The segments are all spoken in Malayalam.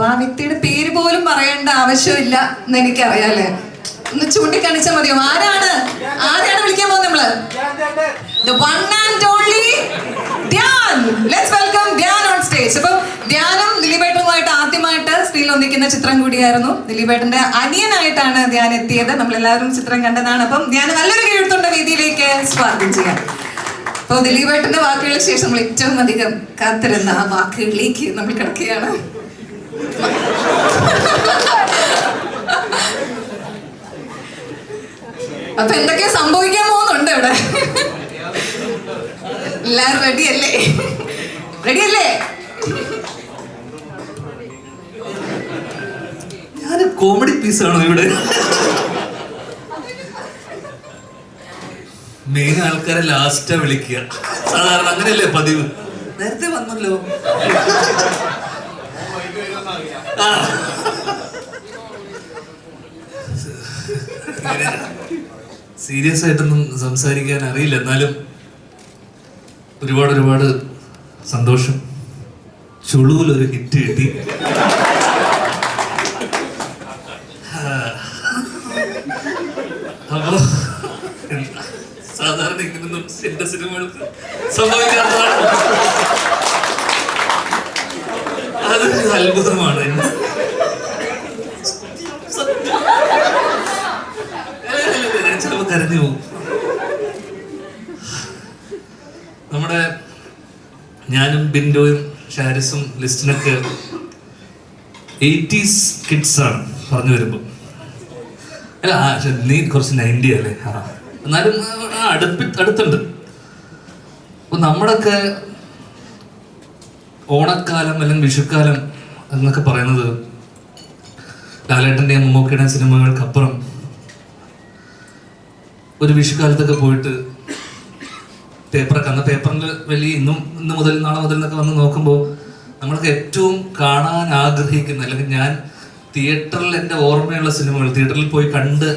അപ്പൊ ആ വ്യക്തിയുടെ പേര് പോലും പറയേണ്ട ആവശ്യമില്ല എന്ന് എനിക്കറിയാല്ലേ ഒന്ന് ചൂണ്ടിക്കാണിച്ചാൽ മതിയോ? ആരാണ്? ആരാണ് വിളിക്കാൻ പോകുന്നത് നമ്മൾ? Let's welcome Dhyan. On stage ഒന്നിക്കുന്ന ചിത്രം കൂടിയായിരുന്നു. ദിലീപേട്ടന്റെ അനിയനായിട്ടാണ് ധ്യാൻ എത്തിയത്. നമ്മൾ എല്ലാവരും ചിത്രം കണ്ടതാണ്. അപ്പം ധ്യാൻ നല്ലൊരു കീഴ്ത്തുണ്ട വേദിയിലേക്ക് സ്വാഗതം ചെയ്യാം അപ്പോൾ ദിലീപേട്ടന്റെ വാക്കുകൾക്ക് ശേഷം നമ്മൾ ഏറ്റവും അധികം കാത്തിരുന്ന ആ വാക്കുകളിലേക്ക് നമ്മൾ കിടക്കുകയാണ്. അപ്പൊ എന്തൊക്കെയാ സംഭവിക്കാൻ പോകുന്നുണ്ട് ഇവിടെ. എല്ലാരും റെഡി അല്ലേ? റെഡി അല്ലേ? ഞാൻ കോമഡി പീസാണോ ഇവിടെ? മെയിൻ ആൾക്കാരെ ലാസ്റ്റാ വിളിക്കുക. സാധാരണ അങ്ങനെയല്ലേ പതിവ്? നേരത്തെ വന്നല്ലോ. സീരിയസ് ആയിട്ടൊന്നും സംസാരിക്കാൻ അറിയില്ല. എന്നാലും ഒരുപാട് ഒരുപാട് സന്തോഷം. ചുളുവിലൊരു ഹിറ്റ് കിട്ടി. സാധാരണ ഇങ്ങനൊന്നും എന്റെ സിനിമകൾക്ക് സംഭവിക്കാത്തതാണ് അതൊരു അത്ഭുതമാണ് എന്നെ സത്യം. ഞാൻ ചിലപ്പോ കരഞ്ഞു പോകും നമ്മുടെ ഞാനും ബിൻഡോയും ഷാരിസും ലിസ്റ്റിനൊക്കെ എയ്റ്റീസ് കിഡ്സ് ആണ് പറഞ്ഞു വരുമ്പോൾ അല്ല നീ കുറച്ച് നയന്റി അല്ലേ? ആ. എന്നാലും അടുപ്പി അടുത്തുണ്ട്. അപ്പൊ നമ്മുടെയൊക്കെ ഓണക്കാലം അല്ലെങ്കിൽ വിഷുക്കാലം എന്നൊക്കെ പറയുന്നത് ലാലേട്ടന്റെയും മമ്മൂക്കയുടെയും സിനിമകൾക്കപ്പുറം ഒരു വിഷുക്കാലത്തൊക്കെ പോയിട്ട് പേപ്പറൊക്കെ അന്ന് പേപ്പറിൽ വലിയ ഇന്നും ഇന്ന് മുതൽ നാളെ മുതൽ എന്നൊക്കെ വന്ന് നോക്കുമ്പോൾ നമ്മൾക്ക് ഏറ്റവും കാണാൻ ആഗ്രഹിക്കുന്ന അല്ലെങ്കിൽ ഞാൻ തിയേറ്ററിൽ എന്റെ ഓർമ്മയുള്ള സിനിമകൾ തിയേറ്ററിൽ പോയി കണ്ട്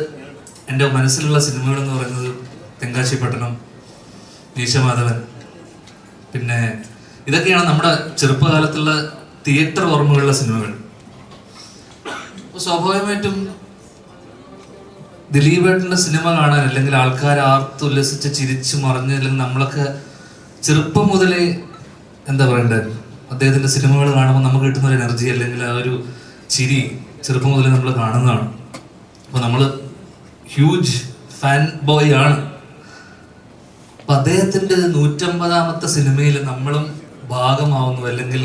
എന്റെ മനസ്സിലുള്ള സിനിമകൾ എന്ന് പറയുന്നത് തെങ്കാശി പട്ടണം നീശമാധവൻ. പിന്നെ ഇതൊക്കെയാണ് നമ്മുടെ ചെറുപ്പകാലത്തുള്ള തിയേറ്റർ ഓർമ്മകളുള്ള സിനിമകൾ സ്വാഭാവികമായിട്ടും ദിലീപേട്ടന്റെ സിനിമ കാണാൻ അല്ലെങ്കിൽ ആൾക്കാർ ആർത്തുല്ലസിച്ച് ചിരിച്ചു മറിഞ്ഞ് അല്ലെങ്കിൽ നമ്മളൊക്കെ ചെറുപ്പം മുതലേ എന്താ പറയണ്ടത് അദ്ദേഹത്തിന്റെ സിനിമകൾ കാണുമ്പോൾ നമുക്ക് കിട്ടുന്ന ഒരു എനർജി അല്ലെങ്കിൽ ആ ഒരു ചിരി ചെറുപ്പം മുതലേ നമ്മൾ കാണുന്നതാണ്. അപ്പോൾ നമ്മൾ ഹ്യൂജ് ഫാൻ ബോയ് ആണ്. അപ്പം അദ്ദേഹത്തിന്റെ നൂറ്റമ്പതാമത്തെ സിനിമയിൽ നമ്മളും ഭാഗമാവുന്നു അല്ലെങ്കിൽ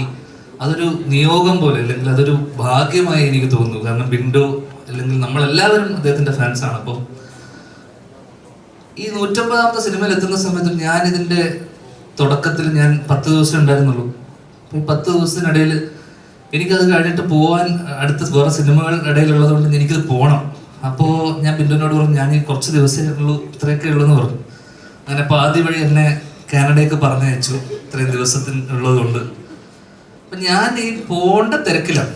അതൊരു നിയോഗം പോലെ അല്ലെങ്കിൽ അതൊരു ഭാഗ്യമായി എനിക്ക് തോന്നുന്നു. കാരണം ബിൻഡോ അല്ലെങ്കിൽ നമ്മളെല്ലാവരും അദ്ദേഹത്തിന്റെ ഫാൻസ് ആണ്. അപ്പം ഈ നൂറ്റമ്പതാമത്തെ സിനിമയിൽ എത്തുന്ന സമയത്ത് ഞാൻ ഇതിന്റെ തുടക്കത്തിൽ ഞാൻ പത്ത് ദിവസം ഉണ്ടായിരുന്നുള്ളൂ. അപ്പൊ ഈ പത്ത് ദിവസത്തിനിടയിൽ എനിക്കത് കഴിഞ്ഞിട്ട് പോവാൻ അടുത്ത വേറെ സിനിമകൾ ഇടയിലുള്ളത് കൊണ്ട് എനിക്കത് പോകണം അപ്പോൾ ഞാൻ ബിന്ദുവിനോട് പറഞ്ഞു ഞാൻ ഈ കുറച്ച് ദിവസമേ ഉള്ളൂ ഇത്രയൊക്കെ ഉള്ളൂ എന്ന് പറഞ്ഞു. അങ്ങനെ പാതി വഴി എന്നെ കാനഡയ്ക്ക് പറഞ്ഞയച്ചു ഇത്രയും ദിവസത്തിന് ഉള്ളതുകൊണ്ട് അപ്പൊ ഞാൻ ഈ പോകേണ്ട തിരക്കിലാണ്.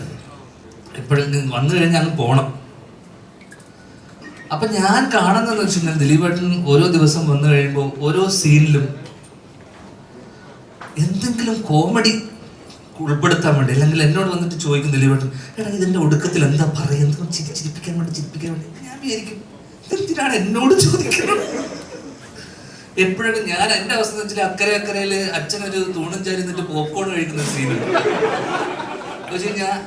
എപ്പോഴും വന്നു കഴിഞ്ഞാൽ അങ്ങ് പോണം. അപ്പൊ ഞാൻ കാണുന്നതെന്ന് വെച്ച് കഴിഞ്ഞാൽ ദിലീപേട്ടൻ ഓരോ ദിവസം വന്നു കഴിയുമ്പോൾ ഓരോ സീനിലും എന്തെങ്കിലും കോമഡി ഉൾപ്പെടുത്താൻ വേണ്ടി അല്ലെങ്കിൽ എന്നോട് വന്നിട്ട് ചോദിക്കും ദിലീപേട്ടൻ എടാ ഇതിന്റെ ഒടുക്കത്തിൽ എന്താ ചിരി ചിരിപ്പിക്കാൻ വേണ്ടി ചിരിപ്പിക്കാൻ വേണ്ടി? ഞാൻ വിചാരിക്കും എന്തിനാണ് എന്നോട് ചോദിക്കുന്നത്? എപ്പോഴും ഞാൻ എന്റെ അവസ്ഥ വെച്ചാൽ അക്കരെ അക്കരയിൽ അച്ഛനൊരു തൂണും ചാരി നിന്നിട്ട് പോപ്കോൺ കഴിക്കുന്ന സീനുണ്ട് പക്ഷെ ഞാൻ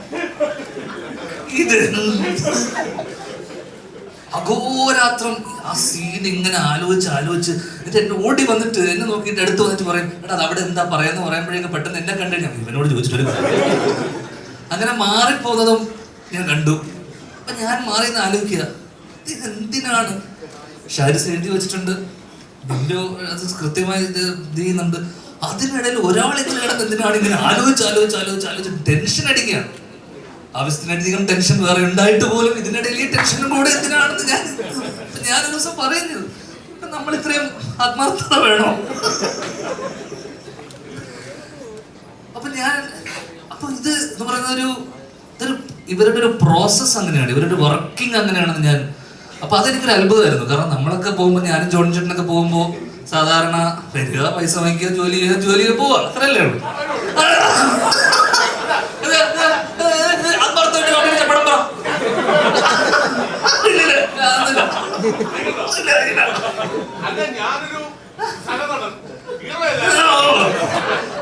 ഇത് അഘോരാത്രം ആ സീൻ ഇങ്ങനെ ആലോചിച്ച് ആലോചിച്ച് എന്നിട്ട് എന്നെ ഓടി വന്നിട്ട് എന്നെ നോക്കിയിട്ട് അടുത്ത് വന്നിട്ട് പറയും എടാ അവിടെ എന്താ പറയാന്ന്? പറയുമ്പോഴേക്കും പെട്ടെന്ന് എന്നെ കണ്ടു ഞാൻ ഇവനോട് ചോദിച്ചിട്ട്. അങ്ങനെ മാറിപ്പോകുന്നതും ഞാൻ കണ്ടു. അപ്പൊ ഞാൻ മാറി എന്ന് ആലോചിക്കുക ഇതെന്തിനാണ് ഷാരിസ് എഴുതി വെച്ചിട്ടുണ്ട്. നിന്റെ അത് കൃത്യമായി ഇത് ചെയ്യുന്നുണ്ട്. അതിനിടയിൽ ഒരാൾ ഇങ്ങനെ കിടന്ന് എന്തിനാണ് ഇങ്ങനെ ആലോചിച്ച് ആലോചിച്ച് ആലോചിച്ച് ആലോചിച്ച് ടെൻഷൻ അടിക്കുകയാണ്. ആവശ്യത്തിനധികം ടെൻഷൻ വേറെ ഉണ്ടായിട്ട് പോലും ഇതിനിടയിൽ ഈ ടെൻഷനും കൂടെ എന്തിനാണെന്ന് ഞാൻ ഞാൻ ദിവസം പറയുന്നത്. നമ്മൾ ഇത്രയും ആത്മാർത്ഥത വേണോ? അപ്പൊ ഞാൻ അപ്പൊ ഇത് എന്ന് പറയുന്ന ഒരു ഇതൊരു ഇവരുടെ ഒരു പ്രോസസ്സ് അങ്ങനെയാണ്. ഇവരുടെ വർക്കിംഗ് അങ്ങനെയാണെന്ന് ഞാൻ അപ്പൊ അതെനിക്കൊരു അത്ഭുതമായിരുന്നു. കാരണം നമ്മളൊക്കെ പോകുമ്പോൾ ഞാനും ജോൺ ചേട്ടനൊക്കെ പോകുമ്പോൾ സാധാരണ വരിക പൈസ വാങ്ങിക്കുക ജോലി ചെയ്യുക ജോലി ചെയ്യുക പോവുക. അത്രയല്ലേ ഉള്ളൂ.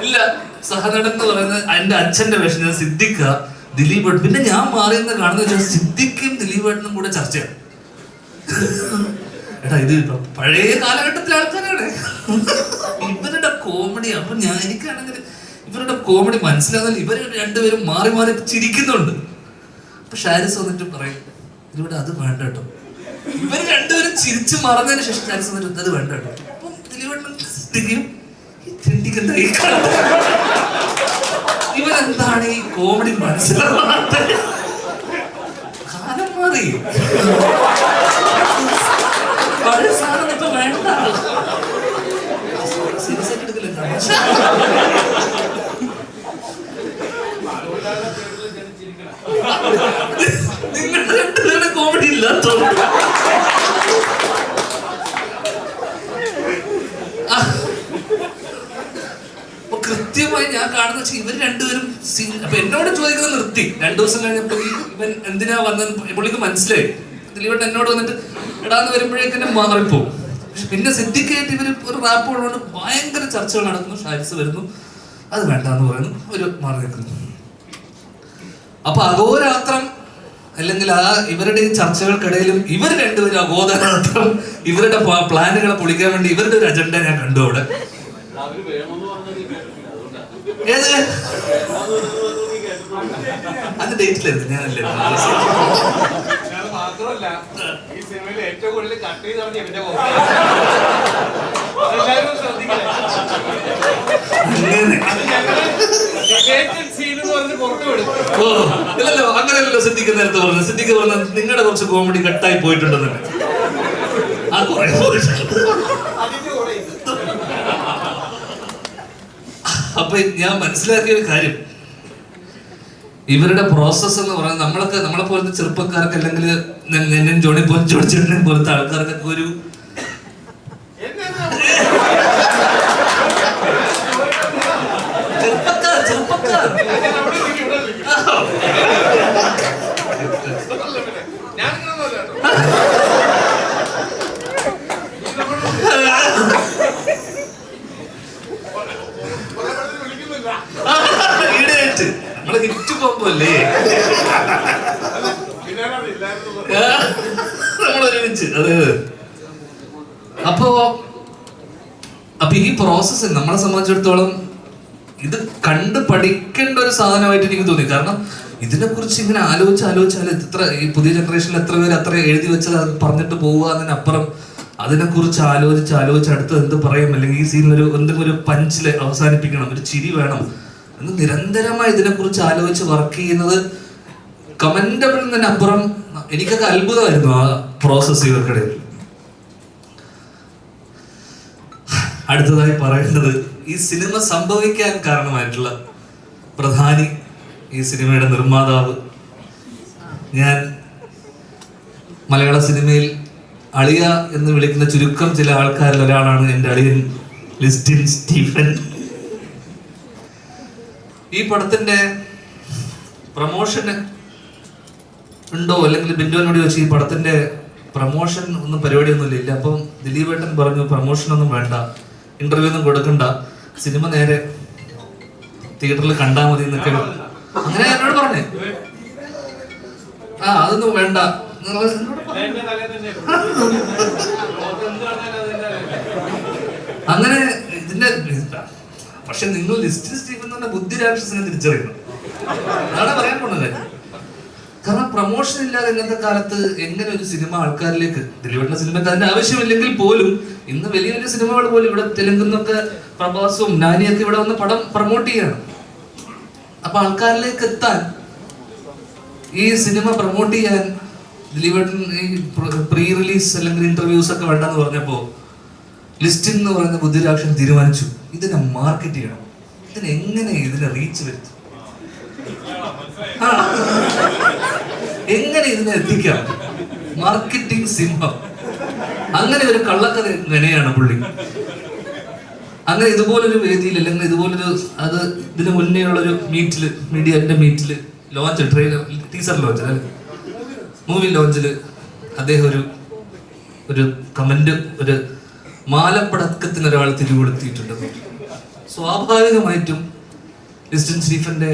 ഇല്ല സഹനടൻ എന്ന് പറയുന്നത് എന്റെ അച്ഛന്റെ വേഷം. സിദ്ദിഖ് ദിലീപ് പിന്നെ ഞാൻ മാറിയെന്ന് കാണുന്ന വെച്ചാൽ സിദ്ദിഖും ദിലീപ് ഏട്ടനും കൂടെ ചർച്ചയാണ്. എടാ ഇത് പഴയ കാലഘട്ടത്തിലെ ആൾക്കാരാണ്. ഇവരുടെ കോമഡി അപ്പൊ ഞാൻ എനിക്കാണെങ്കിൽ ഇവരുടെ കോമഡി മനസ്സിലാകുന്നില്ല ഇവർ രണ്ടുപേരും മാറി മാറി ചിരിക്കുന്നുണ്ട്. അപ്പൊ ഷാരിസ് വന്നിട്ട് പറയും ഇവിടെ അത് വേണ്ട കേട്ടോ. ഇവർ രണ്ടുപേരും ചിരിച്ചു മറന്നതിന് ശേഷം ഞാൻ വന്നിട്ട് അത് വേണ്ട? ഇവരെന്താണ് ഈ കോമഡി മനസ്സിലാവാത്തത്? കാലം മാറി. പഴയ സാധനം ഇപ്പൊ വേണ്ട. സീരിയസ് തമാശ. നിങ്ങളുടെ രണ്ടുപേരുടെ കോമഡി ഇല്ലാത്തോ അപ്പൊ കൃത്യമായി ഞാൻ കാണുന്ന വെച്ചാൽ ഇവർ രണ്ടുപേരും അപ്പൊ എന്നോട് ചോദിക്കുന്നത് നിർത്തി. രണ്ടു ദിവസം കഴിഞ്ഞപ്പോ ഇവൻ എന്തിനാ വന്നത് പുള്ളിക്ക് മനസ്സിലായി. ദിലീപട്ട് എന്നോട് വന്നിട്ട് ഇടാന്ന് വരുമ്പോഴേക്ക് തന്നെ മാറിപ്പോവും പിന്നെ സിദ്ധിക്കായിട്ട് ഇവർ ഒരു റാപ്പ് ഉള്ളതുകൊണ്ട് ഭയങ്കര ചർച്ചകൾ നടക്കുന്നു ഷാരിസ് വരുന്നു. അത് വേണ്ട എന്ന് പറയുന്നു. ഒരു മാറി നിൽക്കുന്നു. അപ്പൊ അഘോരാത്രം അല്ലെങ്കിൽ ആ ഇവരുടെ ഈ ചർച്ചകൾക്കിടയിലും ഇവർ രണ്ടുപേരും അബോധനാർത്ഥം ഇവരുടെ പ്ലാ- പ്ലാനുകളെ പൊളിക്കാൻ വേണ്ടി ഇവരുടെ ഒരു അജണ്ട ഞാൻ കണ്ടു അവിടെ. ഏത്? അത് ഡേറ്റിലായിരുന്നു ഞാനല്ലേ മാത്രമല്ല ഈ സിനിമയിൽ ഏറ്റവും കൂടുതൽ കട്ട് ചെയ്താണ് ഇവന്റെ ഇല്ലല്ലോ അങ്ങനെയല്ലോ സിദ്ദിഖ് നേരത്തെ പറഞ്ഞു സിദ്ദിഖ് പറഞ്ഞ നിങ്ങളുടെ കുറച്ച് കോമഡി കട്ടായി പോയിട്ടുണ്ടെന്ന്. ആ കുറെ അപ്പൊ ഞാൻ മനസ്സിലാക്കിയ ഒരു കാര്യം. ഇവരുടെ പ്രോസസ്സ് എന്ന് പറയുന്നത് നമ്മളൊക്കെ നമ്മളെ പോലത്തെ ചെറുപ്പക്കാർക്ക് അല്ലെങ്കിൽ ജോണി പോലും ജോണിച്ചേട്ടനെ പോലത്തെ ആൾക്കാർക്കൊക്കെ ഒരു എന്നെ ചെറുപ്പക്കാർ ചെറുപ്പക്കാർ ഞാൻ അവിടെ ഇരിക്കും, ഇവിടെ ഇരിക്കും. ഞാൻ ഇങ്ങനൊന്നുമല്ല കേട്ടോ. കുറെ പേര് വിളിക്കുന്നില്ല. ഈടായിട്ട് നമ്മളെ അതെ അപ്പോ അപ്പൊ ഈ പ്രോസസ്സ് നമ്മളെ സംബന്ധിച്ചിടത്തോളം ഇത് കണ്ട് പഠിക്കേണ്ട ഒരു സാധനമായിട്ട് എനിക്ക് തോന്നി. കാരണം ഇതിനെ കുറിച്ച് ഇങ്ങനെ ആലോചിച്ച് ആലോചിച്ചാൽ എത്ര ഈ പുതിയ ജനറേഷനിൽ എത്ര പേര് അത്ര എഴുതി വെച്ചത് അത് പറഞ്ഞിട്ട് പോവുക അതിനപ്പുറം അതിനെക്കുറിച്ച് ആലോചിച്ച് ആലോചിച്ച് അടുത്ത് എന്ത് പറയും? അല്ലെങ്കിൽ ഈ സീനിൽ ഒരു എന്തെങ്കിലും ഒരു പഞ്ചിൽ അവസാനിപ്പിക്കണം. ഒരു ചിരി വേണം. എന്ന് നിരന്തരമായി ഇതിനെക്കുറിച്ച് ആലോചിച്ച് വർക്ക് ചെയ്യുന്നത് കമന്റബിളിൽ തന്നെ അപ്പുറം എനിക്കൊക്കെ അത്ഭുതമായിരുന്നു ആ പ്രോസസ് ഇവർക്കിടയിൽ. അടുത്തതായി പറയേണ്ടത് ഈ സിനിമ സംഭവിക്കാൻ കാരണമായിട്ടുള്ള പ്രധാനി ഈ സിനിമയുടെ നിർമ്മാതാവ്. ഞാൻ മലയാള സിനിമയിൽ അളിയ എന്ന് വിളിക്കുന്ന ചുരുക്കം ചില ആൾക്കാരിൽ ഒരാളാണ് എന്റെ അളിയൻ ലിസ്റ്റിൻ സ്റ്റീഫൻ. ഈ പടത്തിന്റെ പ്രമോഷന് ഉണ്ടോ? അല്ലെങ്കിൽ ബിന്ദുവിനോട് ചോദിച്ചു ഈ പടത്തിന്റെ പ്രമോഷൻ ഒന്നും പരിപാടിയൊന്നും ഇല്ല അപ്പം ദിലീപ് ഏട്ടൻ പറഞ്ഞു പ്രമോഷൻ ഒന്നും വേണ്ട. ഇന്റർവ്യൂ ഒന്നും കൊടുക്കണ്ട. സിനിമ നേരെ തിയേറ്ററിൽ കണ്ടാ മതി എന്നൊക്കെ അങ്ങനെ എന്നോട് പറഞ്ഞേ. ആ അതൊന്നും വേണ്ട. അങ്ങനെ ഇതിന്റെ പക്ഷെ നിങ്ങൾ ലിസ്റ്റ് സ്റ്റീഫൻ തന്നെ ബുദ്ധി രാക്ഷസിനെ തിരിച്ചറിയണം. അതാണ് പറയാൻ പോണത് കാരണം പ്രൊമോഷൻ ഇല്ലാതെ ഇന്നത്തെ കാലത്ത് എങ്ങനെ ഒരു സിനിമ ആൾക്കാരിലേക്ക് ദിലീപിന്റെ സിനിമയ്ക്ക് അതിന്റെ ആവശ്യമില്ലെങ്കിൽ പോലും ഇന്ന് വലിയ വലിയ സിനിമകൾ പോലും ഇവിടെ തെലുങ്കുന്നൊക്കെ പ്രഭാസും നാനിയൊക്കെ ഇവിടെ വന്ന് പടം പ്രൊമോട്ട് ചെയ്യണം. അപ്പൊ ആൾക്കാരിലേക്ക് എത്താൻ ഈ സിനിമ പ്രൊമോട്ട് ചെയ്യാൻ ദിലീപേട്ടൻ ഈ പ്രീ റിലീസ് അല്ലെങ്കിൽ ഇന്റർവ്യൂസ് ഒക്കെ വേണ്ടെന്ന് പറഞ്ഞപ്പോ ലിസ്റ്റിൻ എന്ന് പറയുന്ന ബുദ്ധിരാക്ഷൻ തീരുമാനിച്ചു. ഇതിനെ മാർക്കറ്റ് ചെയ്യണം. ഇതിനെ എങ്ങനെ ഇതിനെ റീച്ച് വരുത്തും? എങ്ങനെ ഇതിനെ എത്തിക്കാം? മാർക്കറ്റിംഗ് സിംഹം. അങ്ങനെ ഒരു കള്ളക്കഥ മെനയാണ് പുള്ളി. അങ്ങനെ ഇതുപോലൊരു വേദിയിൽ അല്ലെങ്കിൽ ഇതുപോലൊരു അത് ഇതിന് മുന്നേ ഉള്ളൊരു മീറ്റിൽ മീഡിയന്റെ മീറ്റിൽ ലോഞ്ച് ട്രെയിലർ ടീസർ ലോഞ്ച് അല്ലെ? മൂവി ലോഞ്ചിൽ അദ്ദേഹം ഒരു ഒരു കമന്റ് ഒരു മാലപ്പടക്കത്തിന് ഒരാൾ തിരികൊടുത്തിട്ടുണ്ട് സ്വാഭാവികമായിട്ടും ലിസ്റ്റൻ സ്റ്റീഫന്റെ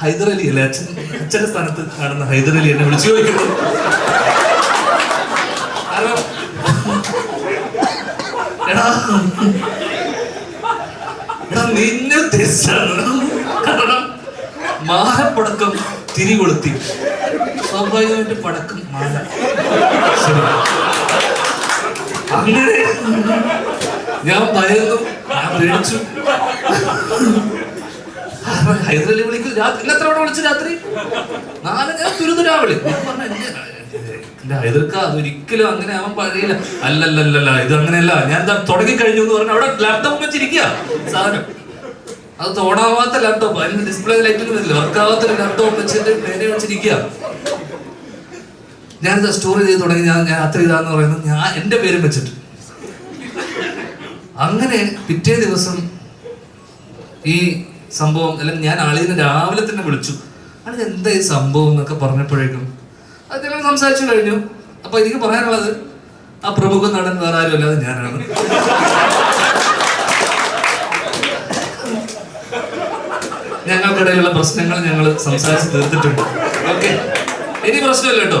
ഹൈദർ അലി അല്ലേ? അച്ഛൻ അച്ഛന്റെ സ്ഥാനത്ത് കാണുന്ന ഹൈദർ അലി എന്നെ വിളിച്ചു ചോദിക്കുന്നു. കാരണം നിന്നെ മാലപ്പടക്കം തിരി കൊളുത്തി സ്വാഭാവികമായിട്ട് പടക്കം മാല. ശരി. അങ്ങനെ ഞാൻ ഭയന്നു ഞാൻ പേടിച്ചു. ഹൈദരലി വിളിക്കും രാത്രി എത്ര തവണ വിളിച്ചു രാത്രി? നാളെ ഞാൻ പറഞ്ഞു എന്നെ എന്റെ ഹൈദർക്ക അതൊരിക്കലും അങ്ങനെ അവൻ പറയില്ല അല്ലല്ലല്ല ഇത് അങ്ങനെയല്ല. ഞാൻ തുടങ്ങി കഴിഞ്ഞു എന്ന് പറഞ്ഞു അവിടെ ലാപ്ടോപ്പ് വെച്ചിരിക്കുക സാധനം. അത് തോടാവാത്ത ലാപ്ടോപ്പ് അതിന് ഡിസ്പ്ലേ ലൈറ്റ് വരില്ല വർക്കാവാത്ത ഒരു ലാപ്ടോപ്പ് വെച്ചിട്ട് നേരെ വെച്ചിരിക്കുക ഞാനിത് സ്റ്റോറി ചെയ്ത് തുടങ്ങി ഞാൻ ഞാൻ അത്ര ഇതാന്ന് പറയുന്നത് ഞാൻ എന്റെ പേരും വെച്ചിട്ട്. അങ്ങനെ പിറ്റേ ദിവസം ഈ സംഭവം അല്ലെങ്കിൽ ഞാൻ ആളിനെ രാവിലെ തന്നെ വിളിച്ചു. ആളിന് എന്താ ഈ സംഭവം? എന്നൊക്കെ പറഞ്ഞപ്പോഴേക്കും അത് ഞങ്ങൾ സംസാരിച്ചു കഴിഞ്ഞു. അപ്പൊ എനിക്ക് പറയാനുള്ളത് ആ പ്രമുഖ നടൻ വേറെ ആരും അല്ലാതെ ഞാനാണ്. ഞങ്ങൾക്കിടയിലുള്ള പ്രശ്നങ്ങൾ ഞങ്ങൾ സംസാരിച്ച് തീർത്തിട്ടുണ്ട്. ഓക്കെ. ഇനി പ്രശ്നമില്ല കേട്ടോ.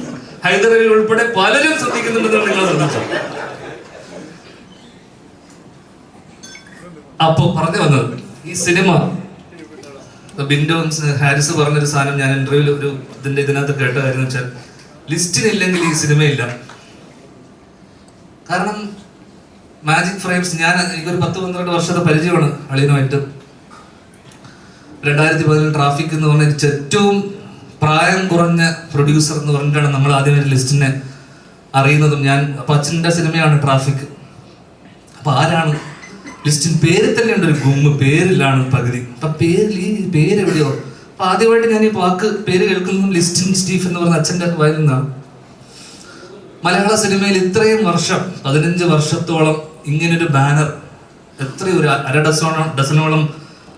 ഹൈദരലി ഉൾപ്പെടെ പലരും ശ്രദ്ധിക്കുന്നുണ്ടെന്ന് നിങ്ങൾ ശ്രദ്ധിച്ചു? അപ്പൊ പറഞ്ഞു വന്നത് ഈ സിനിമ ബിൻഡോ ഹാരിസ് പറഞ്ഞൊരു സാധനം ഞാൻ ഇന്റർവ്യൂവിൽ ഒരു ഇതിന്റെ ഇതിനകത്ത് കേട്ട കാര്യം വെച്ചാൽ ലിസ്റ്റിനില്ലെങ്കിൽ ഈ സിനിമയില്ല. കാരണം മാജിക് ഫ്രെയിംസ് ഞാൻ എനിക്കൊരു പത്ത് പന്ത്രണ്ട് വർഷത്തെ പരിചയമാണ് അളിയനുമായിട്ട്. രണ്ടായിരത്തി പതിനേഴ് ട്രാഫിക് എന്ന് പറഞ്ഞ ഏറ്റവും പ്രായം കുറഞ്ഞ പ്രൊഡ്യൂസർ എന്ന് പറഞ്ഞിട്ടാണ് നമ്മൾ ആദ്യം ഒരു ലിസ്റ്റിനെ അറിയുന്നതും. ഞാൻ അപ്പൊ അച്ഛന്റെ സിനിമയാണ് ട്രാഫിക് അപ്പൊ ആരാണ്? ലിസ്റ്റിൻ പേര് തന്നെ ഉണ്ട് ഒരു ഗുമ്മ് പേരിലാണ് പകുതി. അപ്പൊ പേരിൽ ഈ പേര് എവിടെയോ? അപ്പൊ ആദ്യമായിട്ട് ഞാൻ ഈ വാക്ക് പേര് കേൾക്കുന്നതും ലിസ്റ്റിൻ സ്റ്റീഫ് എന്ന് പറഞ്ഞ അച്ഛന്റെ വായിൽ മലയാള സിനിമയിൽ ഇത്രയും വർഷം പതിനഞ്ച് വർഷത്തോളം ഇങ്ങനൊരു ബാനർ എത്രയൊരു അര ഡസോളം ഡസനോളം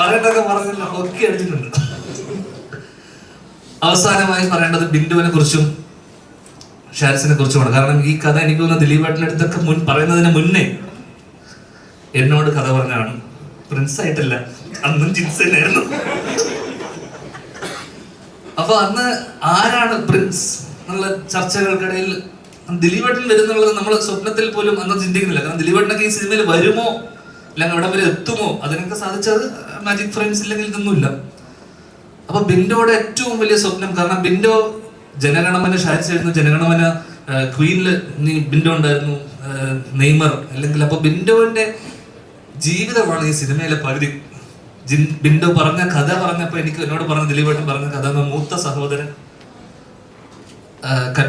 പറയണ്ടൊക്കെ പറഞ്ഞില്ല ഒക്കെ അടിച്ചിട്ടുണ്ട്. അവസാനമായി പറയേണ്ടത് ബിന്ദുവിനെ കുറിച്ചും ഷാരിസിനെ കുറിച്ചുമാണ്. കാരണം ഈ കഥ എനിക്ക് തോന്നുന്നു ദിലീപ് അടുത്തൊക്കെ മുൻ പറയുന്നതിന് മുന്നേ എന്നോട് കഥ പറഞ്ഞാണ് പ്രിൻസ് ആയിട്ടല്ല അന്നും ജിൻസ് തന്നെയായിരുന്നു. അപ്പൊ അന്ന് ആരാണ് പ്രിൻസ് എന്നുള്ള ചർച്ചകൾക്കിടയിൽ ദിലീപേട്ടൻ വരുന്നുള്ളത് നമ്മൾ സ്വപ്നത്തിൽ പോലും അന്ന് ചിന്തിക്കുന്നില്ല. കാരണം ദിലീപ് ദിലീപേട്ടനൊക്കെ ഈ സിനിമയിൽ വരുമോ അല്ലെങ്കിൽ അവിടെ വരെ എത്തുമോ? അതിനൊക്കെ സാധിച്ചത് മാജിക് ഫ്രെയിംസ് ഇല്ലെങ്കിൽ ഇതൊന്നുമില്ല. അപ്പൊ ബിൻഡോയുടെ ഏറ്റവും വലിയ സ്വപ്നം കാരണം ബിൻഡോ ജനഗണമന ഷാരിച്ചായിരുന്നു ജനഗണമന ക്വീനിൽ ബിൻഡോ ഉണ്ടായിരുന്നു നെയ്മർ. അല്ലെങ്കിൽ അപ്പൊ ബിൻഡോന്റെ ജീവിതമാണ് ഈ സിനിമയിലെ പകുതി. ബിൻഡോ പറഞ്ഞ കഥ പറഞ്ഞപ്പോ എനിക്ക് എന്നോട് പറഞ്ഞ ദിലീപേട്ടൻ പറഞ്ഞ കഥ എന്ന മൂത്ത സഹോദരൻ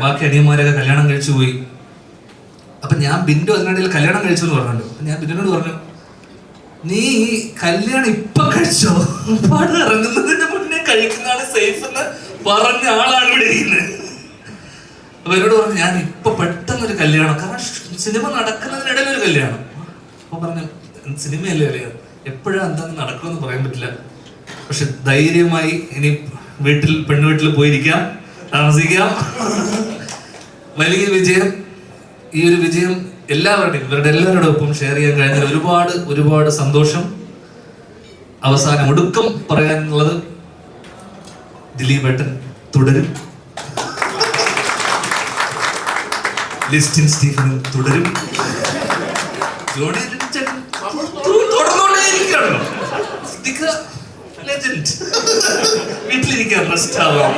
ബാക്കി അനിയന്മാരൊക്കെ കല്യാണം കഴിച്ചു പോയി. അപ്പൊ ഞാൻ ബിൻഡോ അതിനിടയിൽ കല്യാണം കഴിച്ചു എന്ന് പറഞ്ഞല്ലോ. ഞാൻ ബിൻഡോനോട് പറഞ്ഞു നീ കല്യാണം ഇപ്പൊ കഴിച്ചോ? പാട് ഇറങ്ങുന്നതിന്റെ മുന്നേ കഴിക്കുന്നതാണ് സേഫ് എന്ന് പറഞ്ഞ ആളാണ് ഇവിടെ ഇരിക്കുന്നത്. അപ്പൊ എന്നോട് പറഞ്ഞു ഞാൻ ഇപ്പൊ പെട്ടെന്നൊരു കല്യാണം കാരണം സിനിമ നടക്കുന്നതിനിടയിൽ ഒരു കല്യാണം. അപ്പൊ പറഞ്ഞു സിനിമയല്ലേ അറിയാം എപ്പോഴും എന്താന്ന് നടക്കുമെന്ന് പറയാൻ പറ്റില്ല. പക്ഷെ ധൈര്യമായി ഇനി വീട്ടിൽ പെണ്ണു വീട്ടിൽ പോയിരിക്കാം താമസിക്കാം. വലിയ വിജയം ഈ ഒരു വിജയം എല്ലാവരുടെയും ഇവരുടെ എല്ലാവരുടെ ഒപ്പം ഷെയർ ചെയ്യാൻ കഴിഞ്ഞാൽ ഒരുപാട് ഒരുപാട് സന്തോഷം. അവസാനം ഒടുക്കം പറയാനുള്ളത് ദിലീപേട്ടൻ തുടരും. ലിസ്റ്റിൻ സ്റ്റീഫനും തുടരും. ജോണി വീട്ടിലിരിക്കാൻ റെസ്റ്റ് ആവാം.